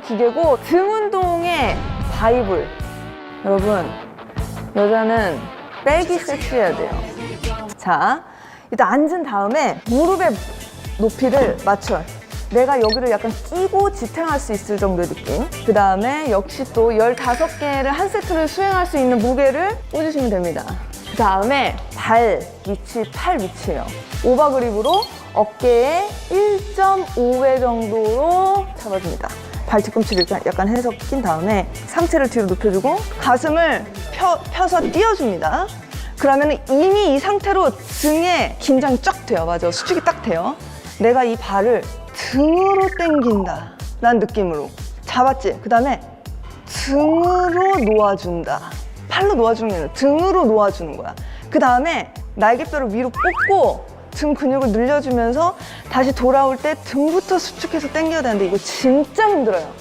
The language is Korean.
기계고 등 운동의 바이블. 여러분 여자는 백이 섹시해야 돼요. 자 일단 앉은 다음에 무릎의 높이를 맞춰요. 내가 여기를 약간 끼고 지탱할 수 있을 정도의 느낌. 그 다음에 역시 또 15개를 한 세트를 수행할 수 있는 무게를 꽂으시면 됩니다. 그 다음에 발 위치, 팔 위치예요. 오버그립으로 어깨에 1.5배 정도로 잡아줍니다 발 뒤꿈치를 약간- 해서 낀 다음에 상체를 뒤로 눕혀주고 가슴을 펴, 펴서 띄워줍니다. 그러면 이미 이 상태로 등에 긴장이 쫙 돼요. 맞아. 수축이 딱 돼요. 내가 이 발을 등으로 당긴다. 라는 느낌으로. 잡았지? 그 다음에 등으로 놓아준다. 팔로 놓아주는 게 아니라 등으로 놓아주는 거야. 그 다음에 날개뼈를 위로 뽑고 등 근육을 늘려주면서 다시 돌아올 때 등부터 수축해서 당겨야 되는데 이거 진짜 힘들어요.